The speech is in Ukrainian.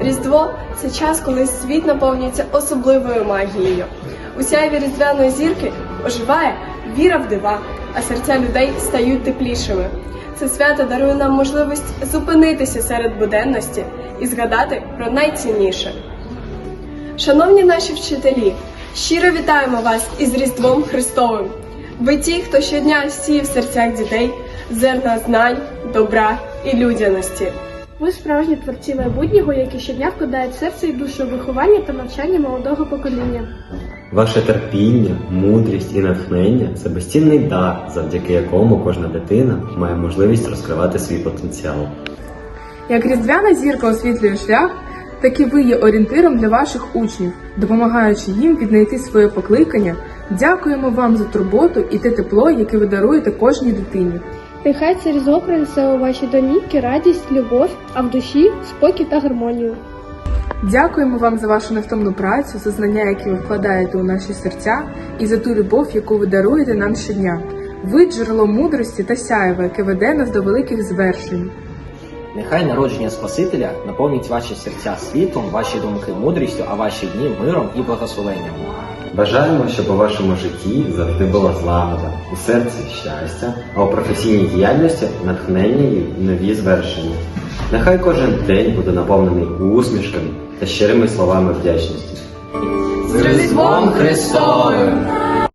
Різдво це час, коли світ наповнюється особливою магією. У сяйві різдвяної зірки оживає віра в дива, а серця людей стають теплішими. Це свято дарує нам можливість зупинитися серед буденності і згадати про найцінніше. Шановні наші вчителі, щиро вітаємо вас із Різдвом Христовим. Ви ті, хто щодня сіє в серцях дітей зерна знань, добра і людяності. Ви справжні творці майбутнього, які щодня вкладають серце і душу у виховання та навчання молодого покоління. Ваше терпіння, мудрість і натхнення це безцінний дар, завдяки якому кожна дитина має можливість розкривати свій потенціал. Як різдвяна зірка освітлює шлях, так і ви є орієнтиром для ваших учнів, допомагаючи їм віднайти своє покликання. Дякуємо вам за турботу і те тепло, яке ви даруєте кожній дитині. Нехай це різдво принесе у ваші домівки радість, любов, а в душі спокій та гармонію. Дякуємо вам за вашу невтомну працю, за знання, які ви вкладаєте у наші серця, і за ту любов, яку ви даруєте нам щодня. Ви джерело мудрості та сяєва, яке веде нас до великих звершень. Нехай народження Спасителя наповнить ваші серця світлом, ваші думки мудрістю, а ваші дні миром і благословенням. Бажаємо, щоб у вашому житті завжди була злагода, у серці щастя, а у професійній діяльності натхнення і нові звершення. Нехай кожен день буде наповнений усмішками та щирими словами вдячності. З Різдвом Христовим!